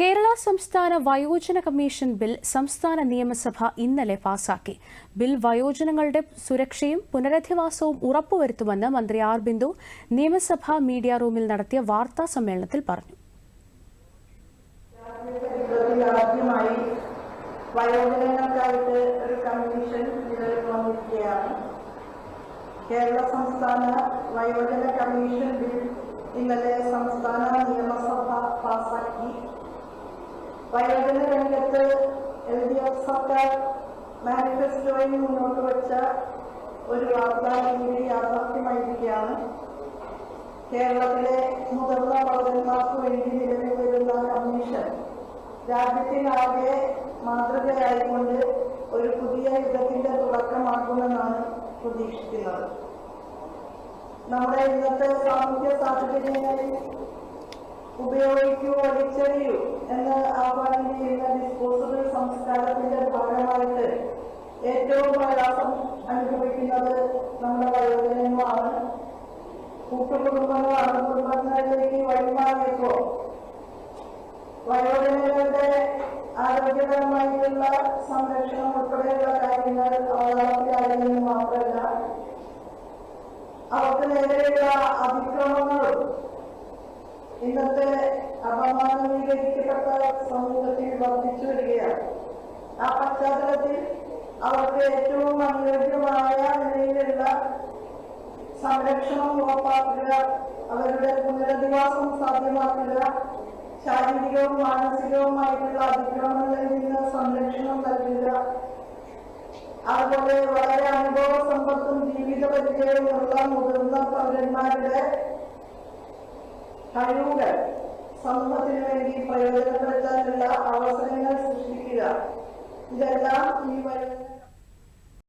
കേരള സംസ്ഥാന വയോജന commission bill സംസ്ഥാന നിയമസഭ ഇന്നലെ പാസാക്കി. ബിൽ വയോജനങ്ങളുടെ സുരക്ഷയും പുനരധിവാസവും ഉറപ്പുവരുത്തുമെന്ന് മന്ത്രി ആർ ബിന്ദു നിയമസഭാ മീഡിയ റൂമിൽ നടത്തിയ വാർത്താ സമ്മേളനത്തിൽ പറഞ്ഞു. കേരള സംസ്ഥാന വയോജന കമ്മീഷൻ ബിൽ ഇന്നലെ സംസ്ഥാന നിയമസഭ പാസാക്കി. വയോജന രംഗത്ത് എൽ ഡി എഫ് സർക്കാർ മാനിഫെസ്റ്റോയിൽ മുന്നോട്ട് വെച്ച ഒരു വാഗ്ദാനം കൂടി യാഥാർത്ഥ്യമായിരിക്കുകയാണ്. കേരളത്തിലെ മുതിർന്ന പൗരന്മാർക്ക് വേണ്ടി നിലവിൽ വരുന്ന കമ്മീഷൻ രാജ്യത്തിനാകെ മാതൃകയായിക്കൊണ്ട് ഒരു പുതിയ യുഗത്തിന്റെ തുടക്കമാകുമെന്നാണ് പ്രതീക്ഷിക്കുന്നത്. നമ്മുടെ ഇന്നത്തെ സാമൂഹ്യ സാഹചര്യങ്ങളിൽ ഉപയോഗിക്കൂ വലിച്ചെറിയൂ എന്ന് ആഹ്വാനം ചെയ്യുന്ന ഡിസ്പോസബിൾ സംസ്കാരത്തിന്റെ ഭാഗമായിട്ട് ഏറ്റവും പ്രയാസം അനുഭവിക്കുന്നത് നമ്മുടെ വയോജനങ്ങളാണ്. കൂട്ടുകുടുംബങ്ങൾ അണുകുടുംബങ്ങളിലേക്ക് വഴിമാറിയപ്പോ വയോജനങ്ങളുടെ ആരോഗ്യപരമായിട്ടുള്ള സംരക്ഷണം ഉൾപ്പെടെയുള്ള കാര്യങ്ങൾ അവതാളത്തിലാകുന്നത് മാത്രമല്ല അവർക്ക് നേരെയുള്ള അതിക്രമങ്ങളും ഇന്നത്തെ അപമാനീകരിക്കപ്പെട്ട സമൂഹത്തിൽ വർദ്ധിച്ചു വരികയാണ്. ആ പശ്ചാത്തലത്തിൽ അവർക്ക് ഏറ്റവും അനുയോജ്യമായ നിലയിലുള്ള സംരക്ഷണം ഉറപ്പാക്കുക അവരുടെ പുനരധിവാസം സാധ്യമാക്കുക ശാരീരികവും മാനസികവുമായിട്ടുള്ള അതിക്രമങ്ങളിൽ നിന്ന് സംരക്ഷണം നൽകുക അതുപോലെ വളരെ അനുഭവ സമ്പത്തും ജീവിത പരിചയമുള്ള മുതിർന്ന പൗരന്മാരുടെ കഴിവുകൾ. സമൂഹത്തിന് വേണ്ടി പ്രയോജനപ്പെടുത്താനുള്ള അവസരങ്ങൾ സൃഷ്ടിക്കുക. ഇതെല്ലാം ഈ വരുന്ന